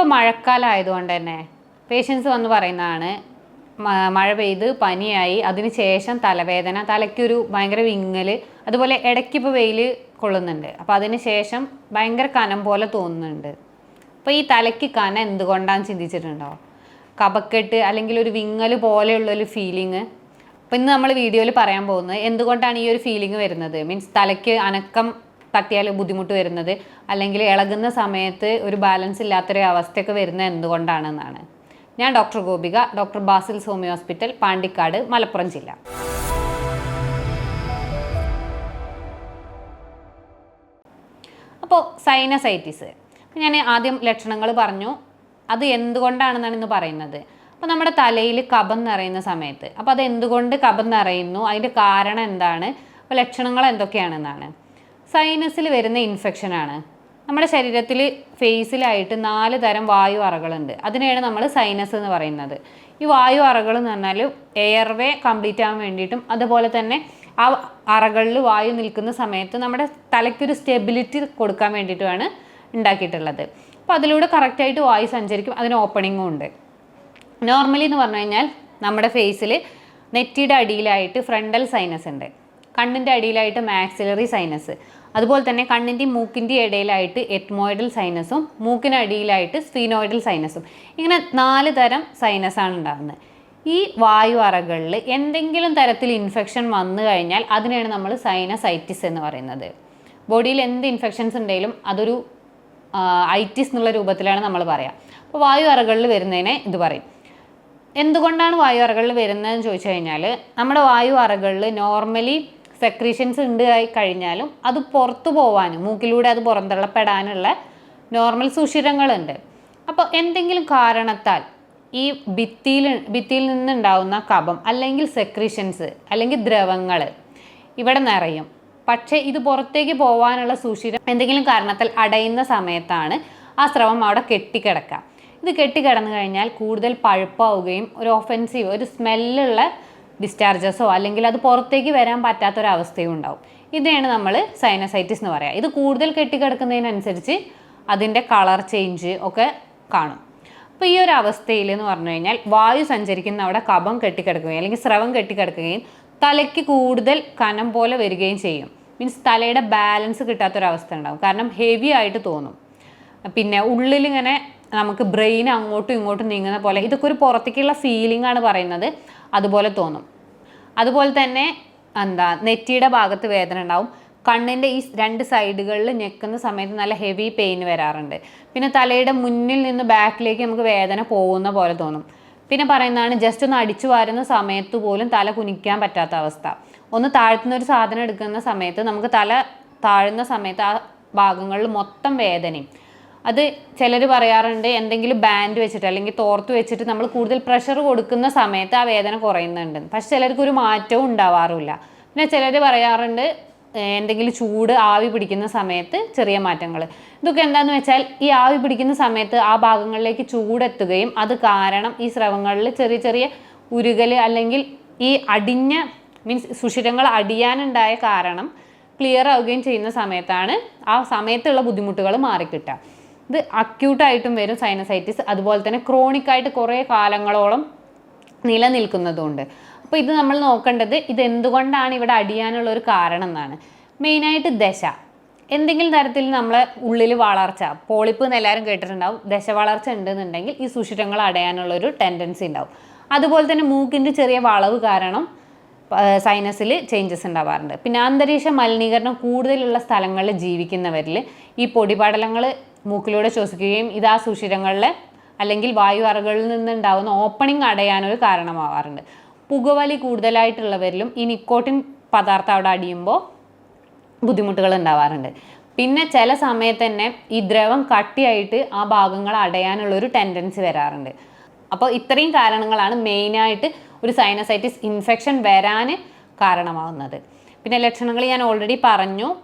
ഇപ്പം മഴക്കാലം ആയതുകൊണ്ട് തന്നെ പേഷ്യൻസ് വന്ന് പറയുന്നതാണ് മഴ പെയ്ത് പനിയായി അതിന് ശേഷം തലവേദന തലയ്ക്കൊരു ഭയങ്കര വിങ്ങൽ അതുപോലെ ഇടയ്ക്കിപ്പോൾ വെയിൽ കൊള്ളുന്നുണ്ട്. അപ്പോൾ അതിന് ശേഷം ഭയങ്കര കനം പോലെ തോന്നുന്നുണ്ട്. അപ്പോൾ ഈ തലയ്ക്ക് കന എന്തുകൊണ്ടാന്ന് ചിന്തിച്ചിട്ടുണ്ടോ? കപക്കെട്ട് അല്ലെങ്കിൽ ഒരു വിങ്ങൽ പോലെയുള്ളൊരു ഫീലിംഗ് അപ്പോൾ ഇന്ന് നമ്മൾ വീഡിയോയിൽ പറയാൻ പോകുന്നത് എന്തുകൊണ്ടാണ് ഈ ഒരു ഫീലിംഗ് വരുന്നത്? മീൻസ് തലയ്ക്ക് അനക്കം തട്ടിയാൽ ബുദ്ധിമുട്ട് വരുന്നത് അല്ലെങ്കിൽ ഇളകുന്ന സമയത്ത് ഒരു ബാലൻസ് ഇല്ലാത്തൊരു അവസ്ഥയൊക്കെ വരുന്നത് എന്തുകൊണ്ടാണെന്നാണ്. ഞാൻ doctor Gopika doctor Basil's homeo hospital Pandikkad Malappuram ജില്ല. അപ്പോൾ സൈനസൈറ്റിസ് ഞാൻ ആദ്യം ലക്ഷണങ്ങൾ പറഞ്ഞു. അത് എന്തുകൊണ്ടാണെന്നാണ് ഇന്ന് പറയുന്നത്. അപ്പോൾ നമ്മുടെ തലയിൽ കബം നിറയുന്ന സമയത്ത്. അപ്പോൾ അത് എന്തുകൊണ്ട് കബം നിറയുന്നു? അതിന്റെ കാരണം എന്താണ്? അപ്പോൾ ലക്ഷണങ്ങൾ എന്തൊക്കെയാണെന്നാണ്. സൈനസിൽ വരുന്ന ഇൻഫെക്ഷനാണ് നമ്മുടെ ശരീരത്തിൽ ഫേസിലായിട്ട് നാല് തരം വായു അറകളുണ്ട് അതിനെയാണ് നമ്മൾ സൈനസ് എന്ന് പറയുന്നത്. ഈ വായു അറകൾ എന്ന് പറഞ്ഞാൽ എയർവേ കംപ്ലീറ്റ് ആവാൻ വേണ്ടിയിട്ടും അതുപോലെ തന്നെ ആ അറകളിൽ വായു നിൽക്കുന്ന സമയത്ത് നമ്മുടെ തലയ്ക്കൊരു സ്റ്റെബിലിറ്റി കൊടുക്കാൻ വേണ്ടിയിട്ടുമാണ് ഉണ്ടാക്കിയിട്ടുള്ളത്. അപ്പോൾ അതിലൂടെ കറക്റ്റായിട്ട് വായു സഞ്ചരിക്കും. അതിന് ഓപ്പണിങ്ങും ഉണ്ട്. നോർമലി എന്ന് പറഞ്ഞു കഴിഞ്ഞാൽ നമ്മുടെ ഫേസിൽ നെറ്റിയുടെ അടിയിലായിട്ട് ഫ്രണ്ടൽ സൈനസ് ഉണ്ട്. കണ്ണിന്റെ അടിയിലായിട്ട് മാക്സിലറി സൈനസ് അതുപോലെ തന്നെ കണ്ണിന്റെയും മൂക്കിന്റെയും ഇടയിലായിട്ട് എത്മോയിഡൽ സൈനസും മൂക്കിനടിയിലായിട്ട് സ്ഫീനോയിഡൽ സൈനസും ഇങ്ങനെ നാല് തരം സൈനസാണ് ഉണ്ടാകുന്നത് ഈ വായു അറകളിൽ എന്തെങ്കിലും തരത്തിൽ ഇൻഫെക്ഷൻ വന്നു കഴിഞ്ഞാൽ അതിനെയാണ് നമ്മൾ സൈനസൈറ്റിസ് എന്ന് പറയുന്നത്. ബോഡിയിൽ എന്ത് ഇൻഫെക്ഷൻസ് ഉണ്ടെങ്കിലും അതൊരു ഐറ്റിസ് എന്നുള്ള രൂപത്തിലാണ് നമ്മൾ പറയുക അപ്പോൾ വായു അറകളിൽ വരുന്നതിനെ ഇത് പറയും. എന്തുകൊണ്ടാണ് വായു അറകളിൽ വരുന്നതെന്ന് ചോദിച്ചു കഴിഞ്ഞാൽ നമ്മുടെ വായു അറകളിൽ നോർമലി സെക്രീഷൻസ് ഉണ്ട് ആയി കഴിഞ്ഞാലും അത് പുറത്തു പോവാനും മൂക്കിലൂടെ അത് പുറന്തള്ളപ്പെടാനുള്ള നോർമൽ സുഷിരങ്ങളുണ്ട്. അപ്പോൾ എന്തെങ്കിലും കാരണത്താൽ ഈ ഭിത്തിയിൽ ഭിത്തിയിൽ നിന്നുണ്ടാവുന്ന കഫം അല്ലെങ്കിൽ സെക്രീഷൻസ് അല്ലെങ്കിൽ ദ്രവങ്ങൾ ഇവിടെ നിറയും. പക്ഷേ ഇത് പുറത്തേക്ക് പോകാനുള്ള സുഷിരം എന്തെങ്കിലും കാരണത്താൽ അടയുന്ന സമയത്താണ് ആ സ്രവം അവിടെ കെട്ടിക്കിടക്കുക. ഇത് കെട്ടിക്കിടന്നു കഴിഞ്ഞാൽ കൂടുതൽ പഴുപ്പാവുകയും ഒരു ഒഫെൻസീവ് ഒരു സ്മെല്ലുള്ള ഡിസ്ചാർജസോ അല്ലെങ്കിൽ അത് പുറത്തേക്ക് വരാൻ പറ്റാത്തൊരവസ്ഥയും ഉണ്ടാവും ഇതാണ് നമ്മൾ സൈനസൈറ്റിസ് എന്ന് പറയുക ഇത് കൂടുതൽ കെട്ടിക്കിടക്കുന്നതിനനുസരിച്ച് അതിന്റെ കളർ ചേഞ്ച് ഒക്കെ കാണും. അപ്പോൾ ഈ ഒരു അവസ്ഥയിൽ എന്ന് പറഞ്ഞു കഴിഞ്ഞാൽ വായു സഞ്ചരിക്കുന്ന അവിടെ കഫം കെട്ടിക്കിടക്കുകയും അല്ലെങ്കിൽ സ്രവം കെട്ടിക്കിടക്കുകയും തലയ്ക്ക് കൂടുതൽ കനം പോലെ വരികയും ചെയ്യും. മീൻസ് തലയുടെ ബാലൻസ് കിട്ടാത്തൊരവസ്ഥ ഉണ്ടാകും കാരണം ഹെവി ആയിട്ട് തോന്നും. പിന്നെ ഉള്ളിലിങ്ങനെ നമുക്ക് ബ്രെയിൻ അങ്ങോട്ടും ഇങ്ങോട്ടും നീങ്ങുന്ന പോലെ ഇതൊക്കെ ഒരു പുറത്തേക്കുള്ള ഫീലിംഗ് ആണ് പറയുന്നത്. അതുപോലെ തോന്നും. അതുപോലെ തന്നെ എന്താ നെറ്റിയുടെ ഭാഗത്ത് വേദന ഉണ്ടാവും. കണ്ണിന്റെ ഈ രണ്ട് സൈഡുകളിൽ ഞെക്കുന്ന സമയത്ത് നല്ല ഹെവി പെയിൻ വരാറുണ്ട്. പിന്നെ തലയുടെ മുന്നിൽ നിന്ന് ബാക്കിലേക്ക് നമുക്ക് വേദന പോകുന്ന പോലെ തോന്നും. പിന്നെ പറയുന്നതാണ് ജസ്റ്റ് ഒന്ന് അടിച്ചു വാരുന്ന സമയത്ത് പോലും തല കുനിക്കാൻ പറ്റാത്ത അവസ്ഥ. ഒന്ന് താഴ്ത്തുന്ന ഒരു സാധനം എടുക്കുന്ന സമയത്ത് നമുക്ക് തല താഴുന്ന സമയത്ത് ആ ഭാഗങ്ങളിൽ മൊത്തം വേദനയും. അത് ചിലർ പറയാറുണ്ട് എന്തെങ്കിലും ബാൻഡ് വെച്ചിട്ട് അല്ലെങ്കിൽ തോർത്ത് വെച്ചിട്ട് നമ്മൾ കൂടുതൽ പ്രഷർ കൊടുക്കുന്ന സമയത്ത് ആ വേദന കുറയുന്നുണ്ട്. പക്ഷെ ചിലർക്ക് ഒരു മാറ്റവും ഉണ്ടാവാറില്ല. പിന്നെ ചിലർ പറയാറുണ്ട് എന്തെങ്കിലും ചൂട് ആവി പിടിക്കുന്ന സമയത്ത് ചെറിയ മാറ്റങ്ങൾ ഇതൊക്കെ എന്താണെന്ന് വെച്ചാൽ ഈ ആവി പിടിക്കുന്ന സമയത്ത് ആ ഭാഗങ്ങളിലേക്ക് ചൂടെത്തുകയും അത് കാരണം ഈ സ്രവങ്ങളിൽ ചെറിയ ചെറിയ ഉരുകൽ അല്ലെങ്കിൽ ഈ അടിഞ്ഞ മീൻസ് സുഷിരങ്ങൾ അടിയാനുണ്ടായ കാരണം ക്ലിയർ ആവുകയും ചെയ്യുന്ന സമയത്താണ് ആ സമയത്തുള്ള ബുദ്ധിമുട്ടുകൾ മാറിക്കിട്ടുക. ഇത് അക്യൂട്ടായിട്ടും വരും സൈനസൈറ്റിസ് അതുപോലെ തന്നെ ക്രോണിക് ആയിട്ട് കുറേ കാലങ്ങളോളം നിലനിൽക്കുന്നതുകൊണ്ട് അപ്പോൾ ഇത് നമ്മൾ നോക്കേണ്ടത് ഇത് എന്തുകൊണ്ടാണ് ഇവിടെ അടിയാനുള്ള ഒരു കാരണം എന്നാണ് മെയിനായിട്ട് ദശ. എന്തെങ്കിലും തരത്തിൽ നമ്മളെ ഉള്ളിൽ വളർച്ച പോളിപ്പ് എന്ന് എല്ലാവരും കേട്ടിട്ടുണ്ടാവും. ദശ വളർച്ച ഉണ്ടെന്നുണ്ടെങ്കിൽ ഈ സുഷിരങ്ങൾ അടയാനുള്ള ഒരു ടെൻഡൻസി ഉണ്ടാവും. അതുപോലെ തന്നെ മൂക്കിന്റെ ചെറിയ വളവ് കാരണം സൈനസിൽ ചേഞ്ചസ് ഉണ്ടാവാറുണ്ട്. പിന്നെ അന്തരീക്ഷ മലിനീകരണം കൂടുതലുള്ള സ്ഥലങ്ങളിൽ ജീവിക്കുന്നവരിൽ ഈ പൊടിപടലങ്ങൾ മൂക്കിലൂടെ ശ്വസിക്കുകയും ഇത് ആ സുഷിരങ്ങളിൽ അല്ലെങ്കിൽ വായു അറകളിൽ നിന്നുണ്ടാവുന്ന ഓപ്പണിംഗ് അടയാനൊരു കാരണമാവാറുണ്ട്. പുകവലി കൂടുതലായിട്ടുള്ളവരിലും ഈ നിക്കോട്ടിൻ പദാർത്ഥം അവിടെ അടിയുമ്പോൾ ബുദ്ധിമുട്ടുകൾ ഉണ്ടാവാറുണ്ട്. പിന്നെ ചില സമയത്ത് തന്നെ ഈ ദ്രവം കട്ടിയായിട്ട് ആ ഭാഗങ്ങൾ അടയാനുള്ള ഒരു ടെൻഡൻസി വരാറുണ്ട്. അപ്പോൾ ഇത്രയും കാരണങ്ങളാണ് മെയിനായിട്ട് ഒരു സൈനസൈറ്റിസ് ഇൻഫെക്ഷൻ വരാൻ കാരണമാവുന്നത്. പിന്നെ ലക്ഷണങ്ങൾ ഞാൻ ഓൾറെഡി പറഞ്ഞു.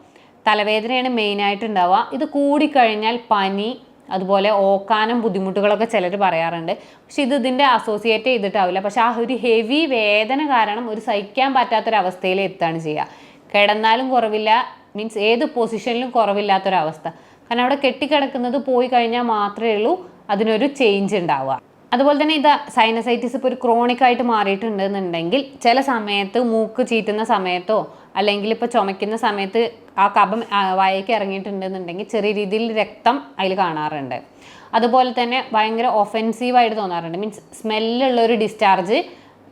തലവേദനയാണ് മെയിനായിട്ട് ഉണ്ടാവുക ഇത് കൂടിക്കഴിഞ്ഞാൽ പനി അതുപോലെ ഓക്കാനം ബുദ്ധിമുട്ടുകളൊക്കെ ചിലർ പറയാറുണ്ട്. പക്ഷെ ഇത് ഇതിന്റെ അസോസിയേറ്റ് ചെയ്തിട്ടാവില്ല. പക്ഷെ ആ ഒരു ഹെവി വേദന കാരണം ഒരു സഹിക്കാൻ പറ്റാത്തൊരവസ്ഥയിൽ എത്തുകയാണ് ചെയ്യുക. കിടന്നാലും കുറവില്ല മീൻസ് ഏത് പൊസിഷനിലും കുറവില്ലാത്തൊരവസ്ഥ. കാരണം അവിടെ കെട്ടിക്കിടക്കുന്നത് പോയി കഴിഞ്ഞാൽ മാത്രമേ ഉള്ളൂ അതിനൊരു ചേഞ്ച് ഉണ്ടാവുക. അതുപോലെ തന്നെ ഇത് സൈനസൈറ്റിസ് ഇപ്പോൾ ഒരു ക്രോണിക് ആയിട്ട് മാറിയിട്ടുണ്ടെന്നുണ്ടെങ്കിൽ ചില സമയത്ത് മൂക്ക് ചീറ്റുന്ന സമയത്തോ അല്ലെങ്കിൽ ഇപ്പോൾ ചുമയ്ക്കുന്ന സമയത്ത് ആ കഫം വായയ്ക്ക് ഇറങ്ങിയിട്ടുണ്ടെന്നുണ്ടെങ്കിൽ ചെറിയ രീതിയിൽ രക്തം അതിൽ കാണാറുണ്ട്. അതുപോലെ തന്നെ ഭയങ്കര ഒഫെൻസീവായിട്ട് തോന്നാറുണ്ട്. മീൻസ് സ്മെല്ലുള്ള ഒരു ഡിസ്ചാർജ്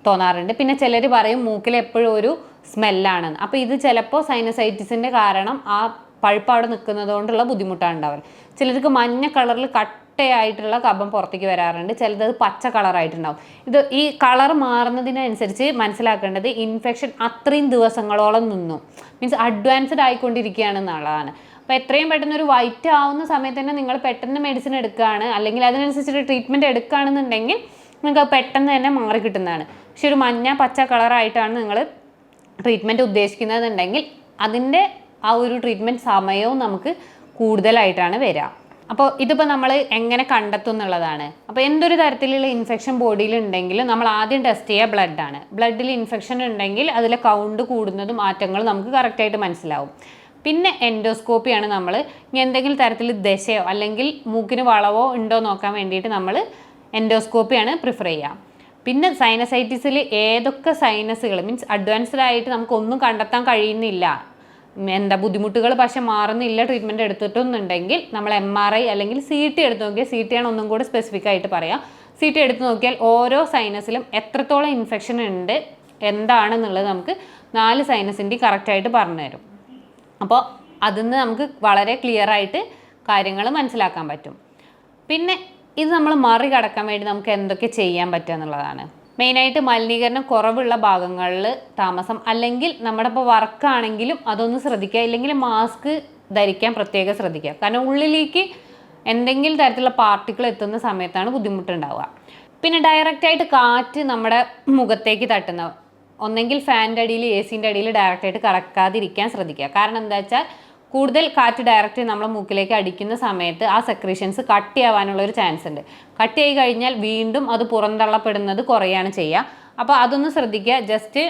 തോന്നാറുണ്ട്. പിന്നെ ചിലർ പറയും മൂക്കിൽ എപ്പോഴും ഒരു സ്മെല്ലാണെന്ന് അപ്പോൾ ഇത് ചിലപ്പോൾ സൈനസൈറ്റിസിന്റെ കാരണം ആ പഴുപ്പ് അവിടെ നിൽക്കുന്നത് കൊണ്ടുള്ള ബുദ്ധിമുട്ടാണ് ഉണ്ടാവുക ചിലർക്ക് മഞ്ഞ കളറിൽ കട്ടയായിട്ടുള്ള കഫം പുറത്തേക്ക് വരാറുണ്ട്. ചിലത് പച്ച കളറായിട്ടുണ്ടാവും. ഇത് ഈ കളർ മാറുന്നതിനനുസരിച്ച് മനസ്സിലാക്കേണ്ടത് ഇൻഫെക്ഷൻ അത്രയും ദിവസങ്ങളോളം നിന്നു. മീൻസ് അഡ്വാൻസ്ഡ് ആയിക്കൊണ്ടിരിക്കുകയാണെന്നുള്ളതാണ് അപ്പോൾ എത്രയും പെട്ടെന്ന് ഒരു വൈറ്റ് ആവുന്ന സമയത്ത് തന്നെ നിങ്ങൾ പെട്ടെന്ന് മെഡിസിൻ എടുക്കുകയാണ് അല്ലെങ്കിൽ അതിനനുസരിച്ചിട്ട് ട്രീറ്റ്മെന്റ് എടുക്കുകയാണെന്നുണ്ടെങ്കിൽ നിങ്ങൾക്ക് പെട്ടെന്ന് തന്നെ മാറി കിട്ടുന്നതാണ്. പക്ഷെ ഒരു മഞ്ഞ പച്ച കളറായിട്ടാണ് നിങ്ങൾ ട്രീറ്റ്മെന്റ് ഉദ്ദേശിക്കുന്നതെന്നുണ്ടെങ്കിൽ അതിന്റെ ആ ഒരു ട്രീറ്റ്മെന്റ് സമയവും നമുക്ക് കൂടുതലായിട്ടാണ് വരിക. അപ്പോൾ ഇതിപ്പോൾ നമ്മൾ എങ്ങനെ കണ്ടെത്തും എന്നുള്ളതാണ്. അപ്പോൾ എന്തൊരു തരത്തിലുള്ള ഇൻഫെക്ഷൻ ബോഡിയിൽ ഉണ്ടെങ്കിൽ നമ്മൾ ആദ്യം ടെസ്റ്റ് ചെയ്യുക ബ്ലഡാണ് ബ്ലഡിൽ ഇൻഫെക്ഷൻ ഉണ്ടെങ്കിൽ അതിലെ കൗണ്ട് കൂടുന്നതും മാറ്റങ്ങളും നമുക്ക് കറക്റ്റായിട്ട് മനസ്സിലാവും. പിന്നെ എൻഡോസ്കോപ്പിയാണ് നമ്മൾ എന്തെങ്കിലും തരത്തിൽ ദശയോ അല്ലെങ്കിൽ മൂക്കിന് വളവോ ഉണ്ടോ നോക്കാൻ വേണ്ടിയിട്ട് നമ്മൾ എൻഡോസ്കോപ്പിയാണ് പ്രിഫർ ചെയ്യുക. പിന്നെ സൈനസൈറ്റിസിൽ ഏതൊക്കെ സൈനസുകൾ മീൻസ് അഡ്വാൻസ്ഡ് ആയിട്ട് നമുക്കൊന്നും കണ്ടെത്താൻ കഴിയുന്നില്ല. എന്താ ബുദ്ധിമുട്ടുകൾ പക്ഷെ മാറുന്നില്ല ട്രീറ്റ്മെന്റ് എടുത്തിട്ടൊന്നുണ്ടെങ്കിൽ നമ്മൾ എം ആർ ഐ അല്ലെങ്കിൽ സി ടി എടുത്ത് നോക്കിയാൽ സി ടി ആണ് ഒന്നും കൂടി സ്പെസിഫിക് ആയിട്ട് പറയാം. സി ടി എടുത്ത് നോക്കിയാൽ ഓരോ സൈനസിലും എത്രത്തോളം ഇൻഫെക്ഷൻ ഉണ്ട് എന്താണെന്നുള്ളത് നമുക്ക് നാല് സൈനസിന്റെ കറക്റ്റായിട്ട് പറഞ്ഞു തരും. അപ്പോൾ നിന്ന് നമുക്ക് വളരെ ക്ലിയർ ആയിട്ട് കാര്യങ്ങൾ മനസ്സിലാക്കാൻ പറ്റും. പിന്നെ ഇത് നമ്മൾ മറികടക്കാൻ വേണ്ടി നമുക്ക് എന്തൊക്കെ ചെയ്യാൻ പറ്റുക എന്നുള്ളതാണ്. മെയിനായിട്ട് മലിനീകരണം കുറവുള്ള ഭാഗങ്ങളിൽ താമസം. അല്ലെങ്കിൽ നമ്മുടെ ഇപ്പോൾ വർക്കാണെങ്കിലും അതൊന്ന് ശ്രദ്ധിക്കുക. ഇല്ലെങ്കിൽ മാസ്ക് ധരിക്കാൻ പ്രത്യേകം ശ്രദ്ധിക്കുക. കാരണം ഉള്ളിലേക്ക് എന്തെങ്കിലും തരത്തിലുള്ള പാർട്ടിക്കിൾ എത്തുന്ന സമയത്താണ് ബുദ്ധിമുട്ടുണ്ടാവുക. പിന്നെ ഡയറക്റ്റായിട്ട് കാറ്റ് നമ്മുടെ മുഖത്തേക്ക് തട്ടുന്ന ഒന്നെങ്കിൽ ഫാനിന്റെ അടിയിൽ എ സിന്റെ അടിയിൽ ഡയറക്റ്റായിട്ട് കടക്കാതിരിക്കാൻ ശ്രദ്ധിക്കുക. കാരണം എന്താ വെച്ചാൽ കൂടുതൽ കാറ്റ് ഡയറക്റ്റ് നമ്മളെ മൂക്കിലേക്ക് അടിക്കുന്ന സമയത്ത് ആ സെക്രീഷൻസ് കട്ടിയാവാനുള്ള ഒരു ചാൻസ് ഉണ്ട്. കട്ടിയായി കഴിഞ്ഞാൽ വീണ്ടും അത് പുറന്തള്ളപ്പെടുന്നത് കുറയാണ് ചെയ്യുക. അപ്പോൾ അതൊന്ന് ശ്രദ്ധിക്കുക. ജസ്റ്റ്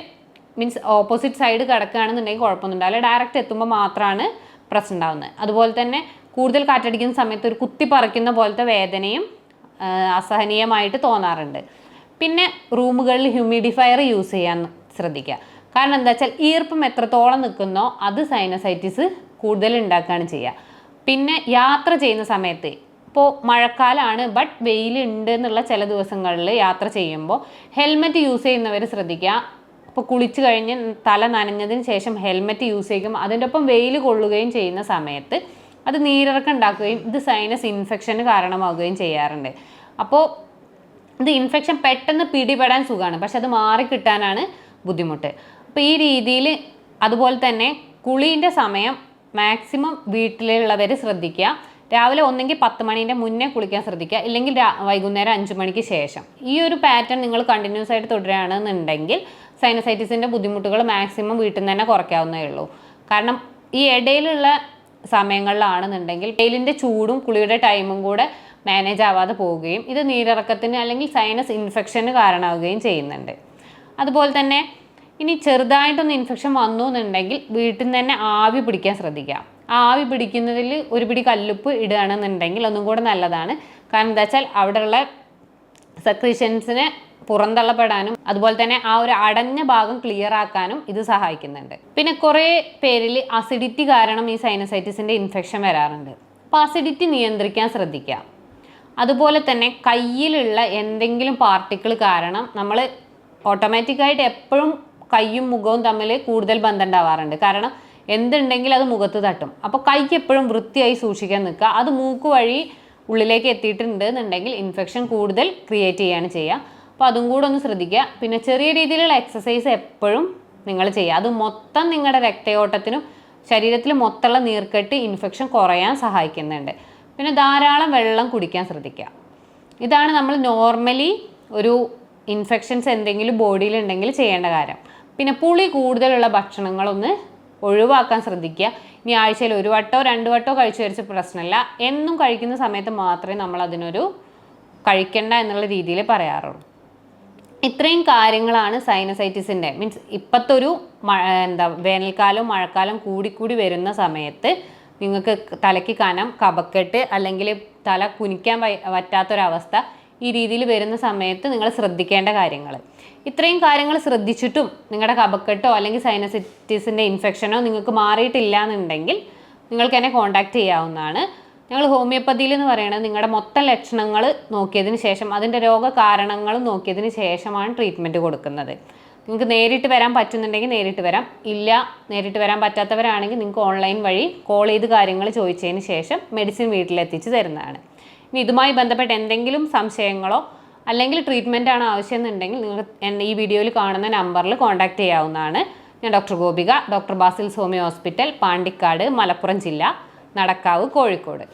മീൻസ് ഓപ്പോസിറ്റ് സൈഡ് കിടക്കുകയാണെന്നുണ്ടെങ്കിൽ കുഴപ്പമൊന്നും ഉണ്ടാവില്ല. ഡയറക്റ്റ് എത്തുമ്പോൾ മാത്രമാണ് പ്രശ്നം ഉണ്ടാകുന്നത് അതുപോലെ തന്നെ കൂടുതൽ കാറ്റടിക്കുന്ന സമയത്ത് ഒരു കുത്തി പറിക്കുന്ന പോലത്തെ വേദനയും അസഹനീയമായിട്ട് തോന്നാറുണ്ട്. പിന്നെ റൂമുകളിൽ ഹ്യൂമിഡിഫയർ യൂസ് ചെയ്യാൻ ശ്രദ്ധിക്കുക. കാരണം എന്താ വെച്ചാൽ ഈർപ്പം എത്രത്തോളം നിൽക്കുന്നോ അത് സൈനസൈറ്റിസ് കൂടുതൽ ഉണ്ടാക്കുകയാണ് ചെയ്യുക പിന്നെ യാത്ര ചെയ്യുന്ന സമയത്ത് ഇപ്പോൾ മഴക്കാലമാണ് ബട്ട് വെയിലുണ്ട് എന്നുള്ള ചില ദിവസങ്ങളിൽ യാത്ര ചെയ്യുമ്പോൾ ഹെൽമെറ്റ് യൂസ് ചെയ്യുന്നവർ ശ്രദ്ധിക്കുക. ഇപ്പോൾ കുളിച്ച് കഴിഞ്ഞ് തല നനഞ്ഞതിന് ശേഷം ഹെൽമെറ്റ് യൂസ് ചെയ്യും അതിന്റെ ഒപ്പം വെയിൽ കൊള്ളുകയും ചെയ്യുന്ന സമയത്ത് അത് നീരിറക്കം ഉണ്ടാക്കുകയും ഇത് സൈനസ് ഇൻഫെക്ഷന് കാരണമാവുകയും ചെയ്യാറുണ്ട്. അപ്പോൾ ഇത് ഇൻഫെക്ഷൻ പെട്ടെന്ന് പിടിപെടാൻ സുഖമാണ്. പക്ഷെ അത് മാറിക്കിട്ടാനാണ് ബുദ്ധിമുട്ട്. അപ്പോൾ ഈ രീതിയിൽ അതുപോലെ തന്നെ കുളീന്റെ സമയം മാക്സിമം വീട്ടിലുള്ളവർ ശ്രദ്ധിക്കുക. രാവിലെ ഒന്നെങ്കിൽ പത്ത് മണീന്റെ മുന്നേ കുളിക്കാൻ ശ്രദ്ധിക്കുക. ഇല്ലെങ്കിൽ വൈകുന്നേരം അഞ്ച് മണിക്ക് ശേഷം. ഈ ഒരു പാറ്റേൺ നിങ്ങൾ കണ്ടിന്യൂസ് ആയിട്ട് തുടരുകയാണെന്നുണ്ടെങ്കിൽ സൈനസൈറ്റിസിന്റെ ബുദ്ധിമുട്ടുകൾ മാക്സിമം വീട്ടിൽ നിന്ന് തന്നെ കുറയ്ക്കാവുന്നേ ഉള്ളൂ. കാരണം ഈ ഇടയിലുള്ള സമയങ്ങളിലാണെന്നുണ്ടെങ്കിൽ വെയിലിന്റെ ചൂടും കുളിയുടെ ടൈമും കൂടെ മാനേജ് ആവാതെ പോവുകയും ഇത് നീരിറക്കത്തിന് അല്ലെങ്കിൽ സൈനസ് ഇൻഫെക്ഷന് കാരണമാവുകയും ചെയ്യുന്നുണ്ട്. അതുപോലെ തന്നെ ഇനി ചെറുതായിട്ടൊന്ന് ഇൻഫെക്ഷൻ വന്നു എന്നുണ്ടെങ്കിൽ വീട്ടിൽ നിന്ന് തന്നെ ആവി പിടിക്കാൻ ശ്രദ്ധിക്കുക. ആവി പിടിക്കുന്നതിൽ ഒരു പിടി കല്ലുപ്പ് ഇടുകയാണെന്നുണ്ടെങ്കിൽ ഒന്നും കൂടെ നല്ലതാണ്. കാരണം എന്താ വെച്ചാൽ അവിടെയുള്ള സെക്രീഷൻസിനെ പുറന്തള്ളപ്പെടാനും അതുപോലെ തന്നെ ആ ഒരു അടഞ്ഞ ഭാഗം ക്ലിയർ ആക്കാനും ഇത് സഹായിക്കുന്നുണ്ട്. പിന്നെ കുറേ പേരിൽ അസിഡിറ്റി കാരണം ഈ സൈനസൈറ്റിസിന്റെ ഇൻഫെക്ഷൻ വരാറുണ്ട്. അപ്പോൾ അസിഡിറ്റി നിയന്ത്രിക്കാൻ ശ്രദ്ധിക്കുക. അതുപോലെ തന്നെ കയ്യിലുള്ള എന്തെങ്കിലും പാർട്ടിക്കിൾ കാരണം നമ്മൾ ഓട്ടോമാറ്റിക്കായിട്ട് എപ്പോഴും കയ്യും മുഖവും തമ്മിൽ കൂടുതൽ ബന്ധം ഉണ്ടാവാറുണ്ട് കാരണം എന്തുണ്ടെങ്കിൽ അത് മുഖത്ത് തട്ടും. അപ്പോൾ കൈക്ക് എപ്പോഴും വൃത്തിയായി സൂക്ഷിക്കാൻ നിൽക്കുക. അത് മൂക്ക് വഴി ഉള്ളിലേക്ക് എത്തിയിട്ടുണ്ട് എന്നുണ്ടെങ്കിൽ ഇൻഫെക്ഷൻ കൂടുതൽ ക്രിയേറ്റ് ചെയ്യുകയാണ് ചെയ്യുക. അപ്പോൾ അതും കൂടെ ഒന്ന് ശ്രദ്ധിക്കുക. പിന്നെ ചെറിയ രീതിയിലുള്ള എക്സസൈസ് എപ്പോഴും നിങ്ങൾ ചെയ്യുക. അത് മൊത്തം നിങ്ങളുടെ രക്തയോട്ടത്തിനും ശരീരത്തിൽ മൊത്തമുള്ള നീർക്കെട്ട് ഇൻഫെക്ഷൻ കുറയാൻ സഹായിക്കുന്നുണ്ട്. പിന്നെ ധാരാളം വെള്ളം കുടിക്കാൻ ശ്രദ്ധിക്കുക. ഇതാണ് നമ്മൾ നോർമലി ഒരു ഇൻഫെക്ഷൻസ് എന്തെങ്കിലും ബോഡിയിൽ ഉണ്ടെങ്കിൽ ചെയ്യേണ്ട കാര്യം. പിന്നെ പുളി കൂടുതലുള്ള ഭക്ഷണങ്ങളൊന്ന് ഒഴിവാക്കാൻ ശ്രദ്ധിക്കുക. ഇനി ആഴ്ചയിൽ ഒരു വട്ടോ രണ്ട് വട്ടോ കഴിച്ചു വരച്ച പ്രശ്നമില്ല. എന്നും കഴിക്കുന്ന സമയത്ത് മാത്രമേ നമ്മൾ അതിനൊരു കഴിക്കണ്ട എന്നുള്ള രീതിയിൽ പറയാറുള്ളൂ. ഇത്രയും കാര്യങ്ങളാണ് സൈനസൈറ്റിസിന്റെ മീൻസ് ഇപ്പോഴത്തെ ഒരു മഴ എന്താ വേനൽക്കാലവും മഴക്കാലം കൂടിക്കൂടി വരുന്ന സമയത്ത് നിങ്ങൾക്ക് തലയ്ക്ക് കനം കപക്കെട്ട് അല്ലെങ്കിൽ തല കുനിക്കാൻ പറ്റാത്തൊരവസ്ഥ ഈ രീതിയിൽ വരുന്ന സമയത്ത് നിങ്ങൾ ശ്രദ്ധിക്കേണ്ട കാര്യങ്ങൾ. ഇത്രയും കാര്യങ്ങൾ ശ്രദ്ധിച്ചിട്ടും നിങ്ങളുടെ കഫക്കെട്ടോ അല്ലെങ്കിൽ സൈനസിറ്റീസിന്റെ ഇൻഫെക്ഷനോ നിങ്ങൾക്ക് മാറിയിട്ടില്ല എന്നുണ്ടെങ്കിൽ നിങ്ങൾക്ക് എന്നെ കോൺടാക്ട് ചെയ്യാവുന്നതാണ്. ഞങ്ങൾ ഹോമിയോപ്പതിയിൽ എന്ന് പറയുന്നത് നിങ്ങളുടെ മൊത്തം ലക്ഷണങ്ങൾ നോക്കിയതിന് ശേഷം അതിന്റെ രോഗകാരണങ്ങളും നോക്കിയതിന് ശേഷമാണ് ട്രീറ്റ്മെന്റ് കൊടുക്കുന്നത്. നിങ്ങൾക്ക് നേരിട്ട് വരാൻ പറ്റുന്നുണ്ടെങ്കിൽ നേരിട്ട് വരാം. ഇല്ല നേരിട്ട് വരാൻ പറ്റാത്തവരാണെങ്കിൽ നിങ്ങൾക്ക് ഓൺലൈൻ വഴി കോൾ ചെയ്ത് കാര്യങ്ങൾ ചോദിച്ചതിന് ശേഷം മെഡിസിൻ വീട്ടിലെത്തിച്ച് തരുന്നതാണ്. ഇനി ഇതുമായി ബന്ധപ്പെട്ട് എന്തെങ്കിലും സംശയങ്ങളോ അല്ലെങ്കിൽ ട്രീറ്റ്മെന്റ് ആണ് ആവശ്യം എന്നുണ്ടെങ്കിൽ നിങ്ങൾക്ക് ഈ വീഡിയോയിൽ കാണുന്ന നമ്പറിൽ കോൺടാക്റ്റ് ചെയ്യാവുന്നതാണ്. ഞാൻ doctor Gopika doctor Basil homeo hospital Pandikkad Malappuram ജില്ല നടക്കാവ് കോഴിക്കോട്.